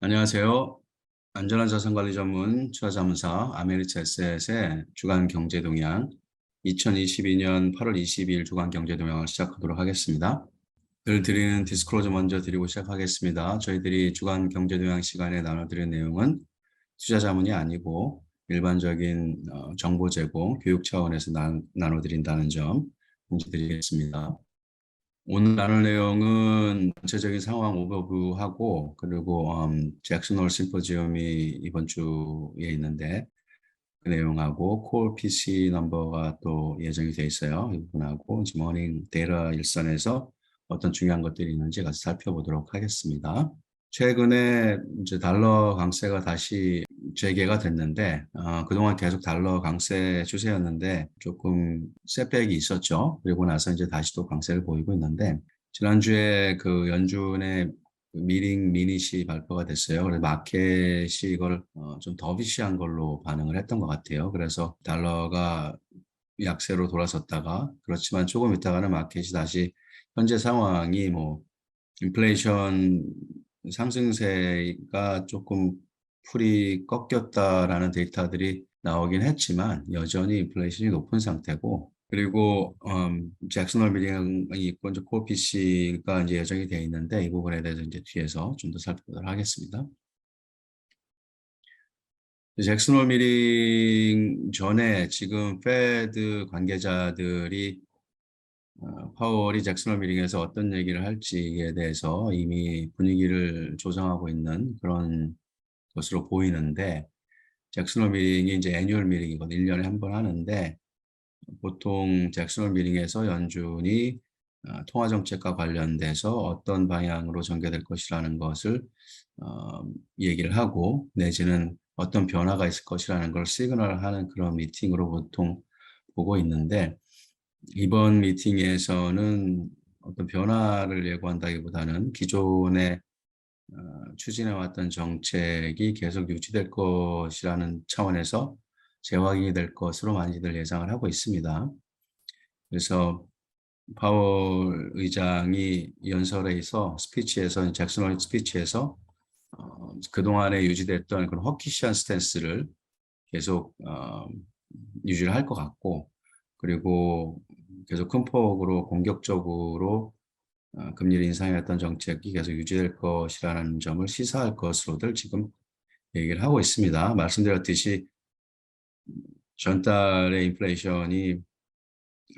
안녕하세요. 안전한 자산관리 전문 투자자문사 아메리츠 에셋의 주간 경제 동향 2022년 8월 22일 주간 경제 동향을 시작하도록 하겠습니다. 늘 드리는 디스클로저 먼저 드리고 시작하겠습니다. 저희들이 주간 경제 동향 시간에 나눠드린 내용은 투자 자문이 아니고 일반적인 어, 정보 제공, 교육 차원에서 나, 나눠드린다는 점 공지드리겠습니다. 오늘 나눌 내용은 전체적인 상황 오버뷰하고 그리고 음, 잭슨 홀 심포지엄이 이번 주에 있는데 그 내용하고 콜 PC 넘버가 또 예정이 돼 있어요. 이 부분하고 이제 모닝 데이터 일선에서 어떤 중요한 것들이 있는지 같이 살펴보도록 하겠습니다. 최근에 이제 달러 강세가 다시 재개가 됐는데 어, 그동안 계속 달러 강세 추세였는데 조금 셋백이 있었죠. 그리고 나서 이제 다시 또 강세를 보이고 있는데 지난주에 그 연준의 미링 미닛이 발표가 됐어요. 그래서 마켓이 이걸 어, 좀 더비시한 걸로 반응을 했던 것 같아요. 그래서 달러가 약세로 돌아섰다가 그렇지만 조금 있다가는 마켓이 다시 현재 상황이 뭐 인플레이션 상승세가 조금 풀이 꺾였다라는 데이터들이 나오긴 했지만 여전히 인플레이션이 높은 상태고 그리고 음, 잭슨홀 미링이 있고 이제 코피시가 이제 예정이 되어 있는데 이 부분에 대해서 이제 뒤에서 좀 더 살펴보도록 하겠습니다. 잭슨홀 미링 전에 지금 페드 관계자들이 어, 파월이 잭슨홀 미링에서 어떤 얘기를 할지에 대해서 이미 분위기를 조정하고 있는 그런 것으로 보이는데 잭슨홀 미링이 이제 애뉴얼 미링이거든요. 1년에 한 번 하는데 보통 잭슨홀 미링에서 연준이 어, 통화 정책과 관련돼서 어떤 방향으로 전개될 것이라는 것을 어, 얘기를 하고 내지는 어떤 변화가 있을 것이라는 걸 시그널하는 그런 미팅으로 보통 보고 있는데 이번 미팅에서는 어떤 변화를 예고한다기보다는 기존의 어, 추진해왔던 정책이 계속 유지될 것이라는 차원에서 재확인이 될 것으로 많이들 예상을 하고 있습니다. 그래서 파월 의장이 연설에서 스피치에서 잭슨홀 스피치에서 어, 그동안에 유지됐던 그런 허키시한 스탠스를 계속 어, 유지를 할 것 같고 그리고 계속 큰 폭으로 공격적으로 어, 금리를 인상했던 정책이 계속 유지될 것이라는 점을 시사할 것으로들 지금 얘기를 하고 있습니다. 말씀드렸듯이 전달의 인플레이션이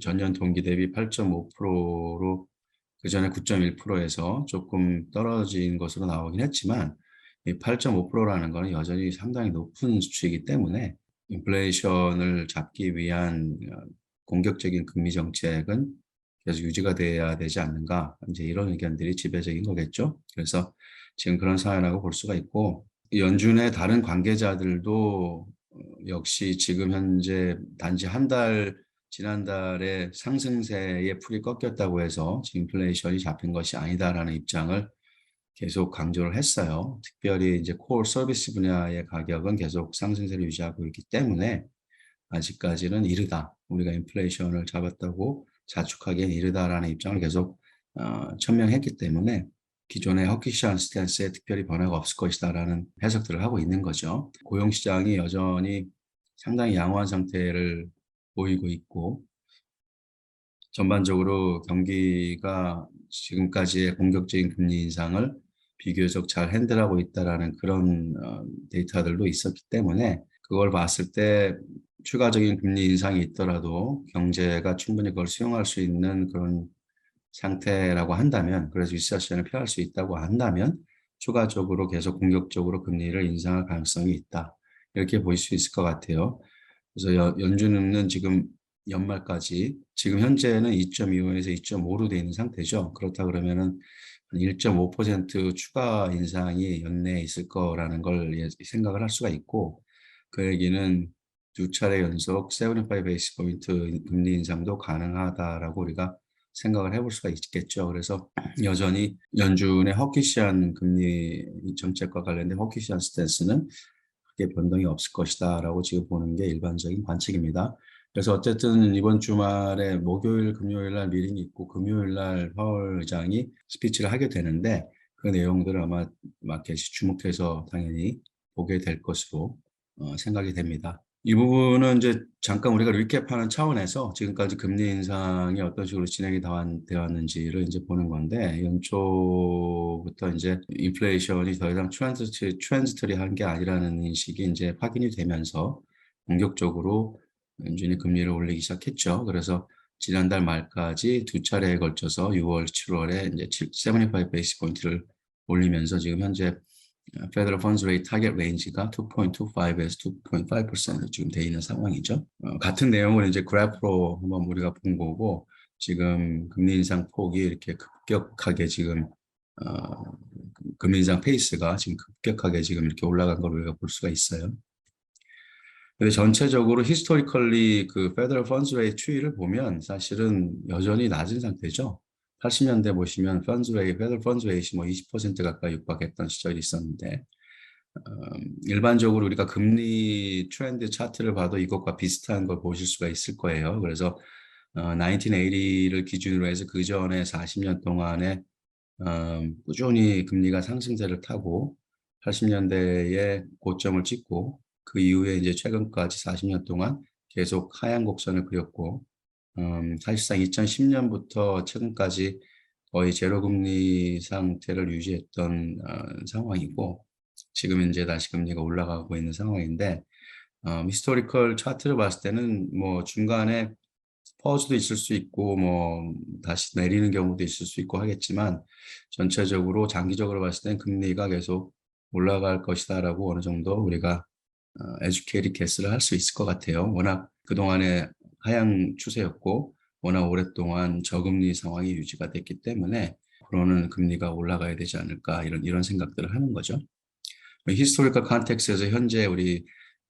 전년 동기 대비 8.5%로 그 전에 9.1%에서 조금 떨어진 것으로 나오긴 했지만 이 8.5%라는 것은 여전히 상당히 높은 수치이기 때문에 인플레이션을 잡기 위한 어, 공격적인 금리 정책은 계속 유지가 돼야 되지 않는가 이제 이런 의견들이 지배적인 거겠죠. 그래서 지금 그런 상황이라고 볼 수가 있고 연준의 다른 관계자들도 어, 역시 지금 현재 단지 한 달 지난달에 상승세의 풀이 꺾였다고 해서 인플레이션이 잡힌 것이 아니다라는 입장을 계속 강조를 했어요. 특별히 이제 콜 서비스 분야의 가격은 계속 상승세를 유지하고 있기 때문에 아직까지는 이르다. 우리가 인플레이션을 잡았다고 자축하기엔 이르다라는 입장을 계속 어, 천명했기 때문에 기존의 허키시한 스탠스에 특별히 변화가 없을 것이다라는 해석들을 하고 있는 거죠. 고용시장이 여전히 상당히 양호한 상태를 보이고 있고 전반적으로 경기가 지금까지의 공격적인 금리 인상을 비교적 잘 핸들하고 있다라는 그런 어, 데이터들도 있었기 때문에 그걸 봤을 때 추가적인 금리 인상이 있더라도 경제가 충분히 그걸 수용할 수 있는 그런 상태라고 한다면 그래서 리세션을 피할 수 있다고 한다면 추가적으로 계속 공격적으로 금리를 인상할 가능성이 있다. 이렇게 보일 수 있을 것 같아요. 그래서 연준은 지금 연말까지 지금 현재는 2.25에서 2.5로 되어 있는 상태죠. 그렇다 그러면은 1.5% 추가 인상이 연내에 있을 거라는 걸 예, 생각을 할 수가 있고 그 얘기는 두 차례 연속 75 베이스 포인트 금리 인상도 가능하다라고 우리가 생각을 해볼 수가 있겠죠. 그래서 여전히 연준의 허키시한 금리 정책과 관련된 허키시한 스탠스는 크게 변동이 없을 것이다라고 지금 보는 게 일반적인 관측입니다. 그래서 어쨌든 이번 주말에 목요일, 금요일 날 미링이 있고 금요일 날 파월 의장이 스피치를 하게 되는데 그 내용들을 아마 마켓이 주목해서 당연히 보게 될 것으로 어, 생각이 됩니다. 이 부분은 이제 잠깐 우리가 리캡하는 차원에서 지금까지 금리 인상이 어떤 식으로 진행이 되었는지를 이제 보는 건데 연초부터 이제 인플레이션이 더 이상 트랜지트 트랜지터리한 게 아니라는 인식이 이제 확인이 되면서 본격적으로 연준이 금리를 올리기 시작했죠. 그래서 지난달 말까지 두 차례에 걸쳐서 6월, 7월에 이제 75 베이스 포인트를 올리면서 지금 현재 Federal Funds Rate Target Range가 2.25에서 2.5%로 지금 돼 있는 상황이죠. 어, 같은 내용을 이제 그래프로 한번 우리가 본 거고 지금 금리 인상 폭이 이렇게 급격하게 지금 어, 금리 인상 페이스가 지금 급격하게 지금 이렇게 올라간 걸 우리가 볼 수가 있어요. 근데 전체적으로 히스토리컬리 그 Federal Funds Rate 추이를 보면 사실은 여전히 낮은 상태죠. 80년대 보시면 펀즈 레이, 페더 펀즈 레이시 뭐20% 가까이 육박했던 시절이 있었는데 음, 일반적으로 우리가 금리 트렌드 차트를 봐도 이것과 비슷한 걸 보실 수가 있을 거예요. 그래서 어, 1980를 기준으로 해서 그 전에 40년 동안에 음, 꾸준히 금리가 상승세를 타고 80년대에 고점을 찍고 그 이후에 이제 최근까지 40년 동안 계속 하향 곡선을 그렸고 음, 사실상 2010년부터 최근까지 거의 제로금리 상태를 유지했던 어, 상황이고 지금 이제 다시 금리가 올라가고 있는 상황인데 어, 히스토리컬 차트를 봤을 때는 뭐 중간에 퍼즈도 있을 수 있고 뭐 다시 내리는 경우도 있을 수 있고 하겠지만 전체적으로 장기적으로 봤을 때는 금리가 계속 올라갈 것이다라고 어느 정도 우리가 어, 에듀케이트 개스를 할 수 있을 것 같아요. 워낙 그동안에 하향 추세였고 워낙 오랫동안 저금리 상황이 유지가 됐기 때문에 앞으로는 금리가 올라가야 되지 않을까 이런 이런 생각들을 하는 거죠. 히스토리컬 컨텍스에서 현재 우리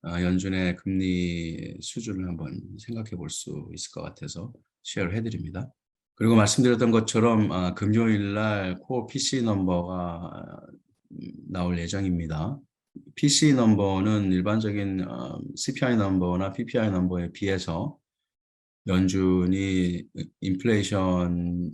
어, 연준의 금리 수준을 한번 생각해 볼 수 있을 것 같아서 쉐어를 해드립니다. 그리고 말씀드렸던 것처럼 어, 금요일 날 코어 PC 넘버가 나올 예정입니다. PC 넘버는 일반적인 어, CPI 넘버나 PPI 넘버에 비해서 연준이 인플레이션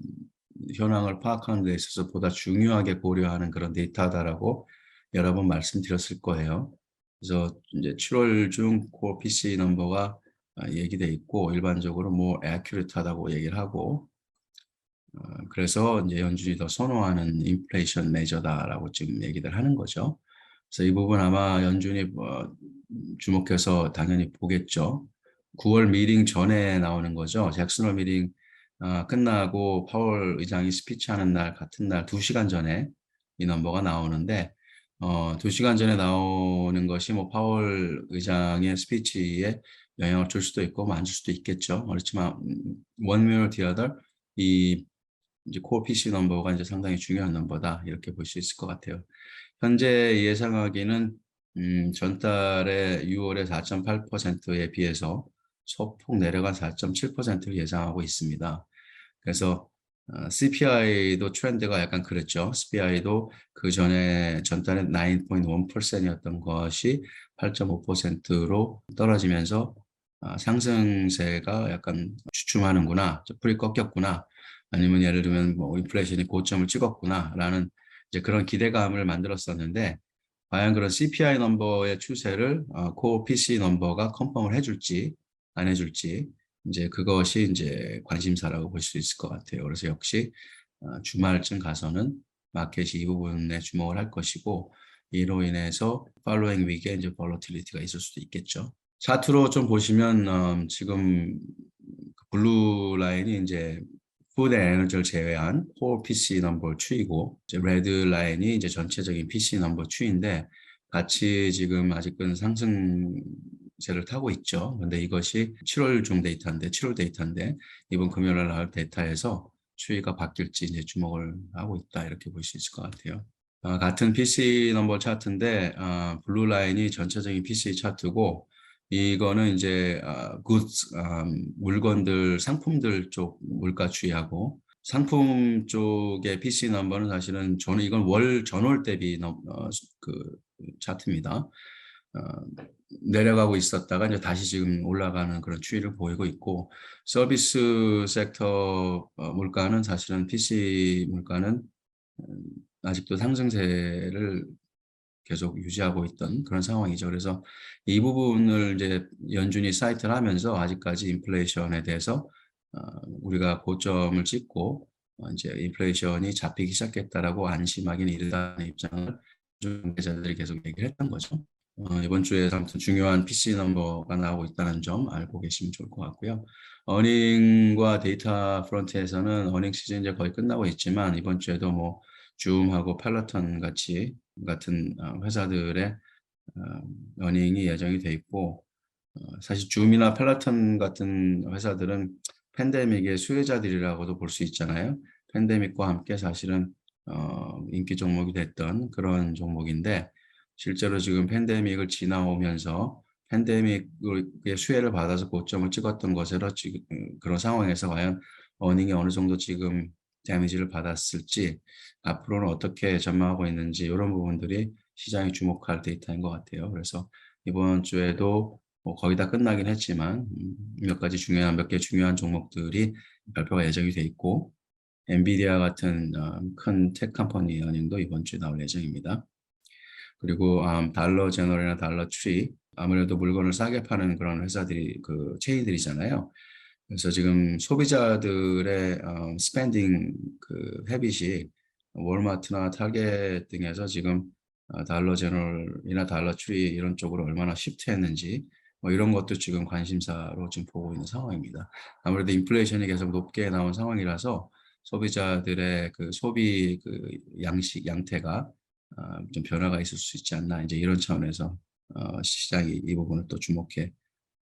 현황을 파악하는 데 있어서 보다 중요하게 고려하는 그런 데이터다라고 여러 번 말씀드렸을 거예요. 그래서 이제 7월 중 코어 PC 넘버가 아, 얘기돼 있고 일반적으로 뭐 애큐리트하다고 얘기를 하고 어, 그래서 이제 연준이 더 선호하는 인플레이션 메저다라고 지금 얘기를 하는 거죠. 그래서 이 부분 아마 연준이 뭐 주목해서 당연히 보겠죠. 9월 미팅 전에 나오는 거죠. 잭슨홀 미팅 어, 끝나고 파월 의장이 스피치하는 날 같은 날 2시간 전에 이 넘버가 나오는데 어, 2시간 전에 나오는 것이 뭐 파월 의장의 스피치에 영향을 줄 수도 있고 안줄 수도 있겠죠. 그렇지만 the other 이 이제 코어 PC 넘버가 이제 상당히 중요한 넘버다 이렇게 볼 수 있을 것 같아요. 현재 예상하기는 음, 전달에 6월에 4.8%에 비해서 소폭 내려간 4.7%를 예상하고 있습니다. 그래서 어, CPI도 트렌드가 약간 그랬죠. CPI도 그 전에 전달에 9.1%였던 것이 8.5%로 떨어지면서 어, 상승세가 약간 주춤하는구나, 풀이 꺾였구나, 아니면 예를 들면 뭐 인플레이션이 고점을 찍었구나라는 이제 그런 기대감을 만들었었는데 과연 그런 CPI 넘버의 추세를 어, 코어 PC 넘버가 컨펌을 해줄지 안 해줄지 이제 그것이 이제 관심사라고 볼 수 있을 것 같아요. 그래서 역시 어, 주말쯤 가서는 마켓이 이 부분에 주목을 할 것이고 이로 인해서 팔로잉 위기에 이제 볼러틸리티가 있을 수도 있겠죠. 차트로 좀 보시면 음, 지금 블루 라인이 이제 푸드 에너지를 제외한 콜 PC 넘버 추이고 이제 레드 라인이 이제 전체적인 PC 넘버 추인데 같이 지금 아직은 상승 세를 타고 있죠. 근데 이것이 7월 중 데이터인데 7월 데이터인데 이번 금요일 날 데이터에서 추이가 바뀔지 이제 주목을 하고 있다 이렇게 볼 수 있을 것 같아요. 어, 같은 PC 넘버 차트인데 어, 블루 라인이 전체적인 PC 차트고 이거는 이제 어, 굿 음, 물건들 상품들 쪽 물가 추이하고 상품 쪽의 PC 넘버는 사실은 저는 이건 월 전월 대비 넘, 어, 그 차트입니다. 어, 내려가고 있었다가 이제 다시 지금 올라가는 그런 추이를 보이고 있고 서비스 섹터 어, 물가는 사실은 PC 물가는 음, 아직도 상승세를 계속 유지하고 있던 그런 상황이죠. 그래서 이 부분을 이제 연준이 사이트를 하면서 아직까지 인플레이션에 대해서 어, 우리가 고점을 찍고 어, 이제 인플레이션이 잡히기 시작했다라고 안심하기는 이르다는 입장을 중개자들이 계속 얘기를 했던 거죠. 어, 이번 주에 아무튼 중요한 PC 넘버가 나오고 있다는 점 알고 계시면 좋을 것 같고요. 어닝과 데이터 프론트에서는 어닝 시즌 이제 거의 끝나고 있지만 이번 주에도 뭐 줌하고 팔러턴 같이 같은 어, 회사들의 어, 어닝이 예정이 돼 있고 어, 사실 줌이나 펠라턴 같은 회사들은 팬데믹의 수혜자들이라고도 볼 수 있잖아요. 팬데믹과 함께 사실은 어, 인기 종목이 됐던 그런 종목인데 실제로 지금 팬데믹을 지나오면서 팬데믹의 수혜를 받아서 고점을 찍었던 것으로 지금 그런 상황에서 과연 어닝이 어느 정도 지금 데미지를 받았을지 앞으로는 어떻게 전망하고 있는지 이런 부분들이 시장이 주목할 데이터인 것 같아요. 그래서 이번 주에도 뭐 거의 다 끝나긴 했지만 음, 몇 가지 중요한 몇 개 중요한 종목들이 발표가 예정이 돼 있고 엔비디아 같은 어, 큰텍 컴퍼니 어닝도 이번 주에 나올 예정입니다. 그리고 음, 달러 제너럴이나 달러 트리 아무래도 물건을 싸게 파는 그런 회사들이 그 체인들이잖아요. 그래서 지금 소비자들의 어, 스펜딩 그 헤빗이 월마트나 타겟 등에서 지금 어, 달러 제너럴이나 달러 트리 이런 쪽으로 얼마나 시프트했는지 뭐 이런 것도 지금 관심사로 지금 보고 있는 상황입니다. 아무래도 인플레이션이 계속 높게 나온 상황이라서 소비자들의 그 소비 그 양식 양태가 어, 좀 변화가 있을 수 있지 않나 이제 이런 차원에서 어, 시장이 이 부분을 또 주목해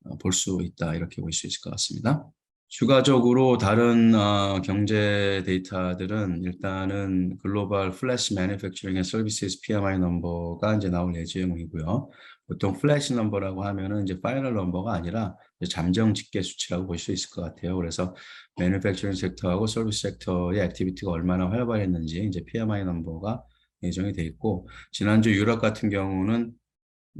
어, 볼수 있다 이렇게 볼 수 있을 것 같습니다. 추가적으로 다른 어, 경제 데이터들은 일단은 글로벌 플래시 매니팩처링 앤 서비스 PMI 넘버가 이제 나올 예정이고요. 보통 플래시 넘버라고 하면은 이제 파이널 넘버가 아니라 잠정 집계 수치라고 볼 수 있을 것 같아요. 그래서 매니팩처링 섹터하고 서비스 섹터의 액티비티가 얼마나 활발했는지 이제 PMI 넘버가 예정이 돼 있고 지난주 유럽 같은 경우는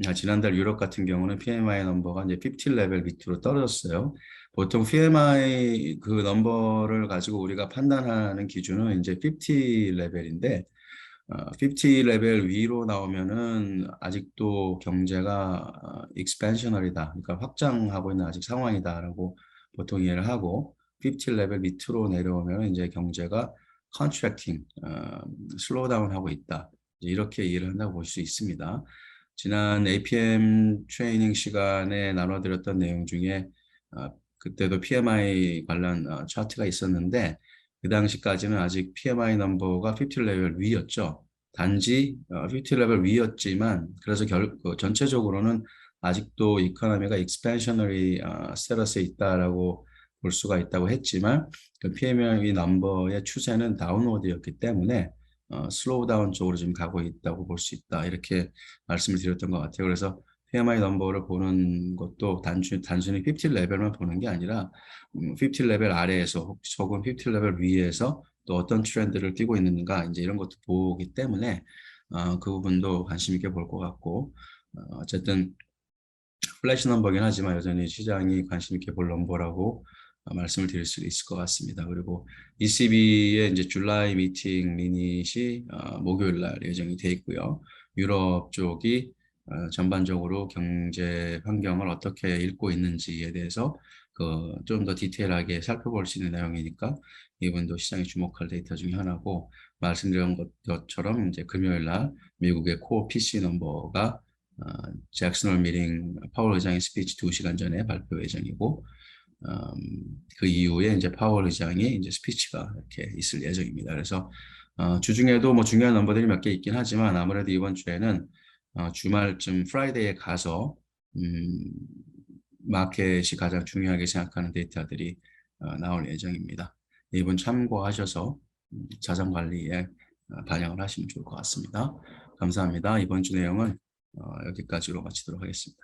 아, 지난달 유럽 같은 경우는 PMI 넘버가 이제 50 레벨 밑으로 떨어졌어요. 보통 PMI 그 넘버를 가지고 우리가 판단하는 기준은 이제 50 레벨인데 어, 50 레벨 위로 나오면은 아직도 경제가 익스펜셔널이다. 그러니까 확장하고 있는 아직 상황이다라고 보통 이해를 하고 50 레벨 밑으로 내려오면 이제 경제가 컨트랙팅, 어, 슬로우 다운 하고 있다. 이렇게 이해를 한다고 볼 수 있습니다. 지난 APM 트레이닝 시간에 나눠드렸던 내용 중에 어, 그때도 PMI 관련 어, 차트가 있었는데 그 당시까지는 아직 PMI 넘버가 50 레벨 위였죠. 단지 어, 50 레벨 위였지만 그래서 결, 그 전체적으로는 아직도 이코노미가 익스펜셔너리 어, 스테러스에 있다라고 볼 수가 있다고 했지만 그 PMI 넘버의 추세는 다운워드였기 때문에 어, 슬로우 다운 쪽으로 지금 가고 있다고 볼 수 있다 이렇게 말씀을 드렸던 것 같아요. 그래서 PMI 넘버를 보는 것도 단순, 단순히 50 레벨만 보는 게 아니라 50 음, 레벨 아래에서 혹은 50 레벨 위에서 또 어떤 트렌드를 띄고 있는가 이제 이런 것도 보기 때문에 어, 그 부분도 관심 있게 볼 것 같고 어, 어쨌든 플래시 넘버긴 하지만 여전히 시장이 관심 있게 볼 넘버라고 어, 말씀을 드릴 수 있을 것 같습니다. 그리고 ECB의 이제 줄라이 미팅 미닛이 어, 목요일 날 예정이 돼 있고요. 유럽 쪽이 어, 전반적으로 경제 환경을 어떻게 읽고 있는지에 대해서 그 좀 더 디테일하게 살펴볼 수 있는 내용이니까 이분도 시장에 주목할 데이터 중에 하나고 말씀드린 것처럼 이제 금요일 날 미국의 코어 PC 넘버가 어, 잭슨홀 미팅 파월 의장의 스피치 2시간 전에 발표 예정이고 음, 그 이후에 이제 파월 의장이 이제 스피치가 이렇게 있을 예정입니다. 그래서 어, 주중에도 뭐 중요한 넘버들이 몇 개 있긴 하지만 아무래도 이번 주에는 어, 주말쯤 프라이데이에 가서 음, 마켓이 가장 중요하게 생각하는 데이터들이 어, 나올 예정입니다. 이번 참고하셔서 음, 자산 관리에 어, 반영을 하시면 좋을 것 같습니다. 감사합니다. 이번 주 내용은 어, 여기까지로 마치도록 하겠습니다.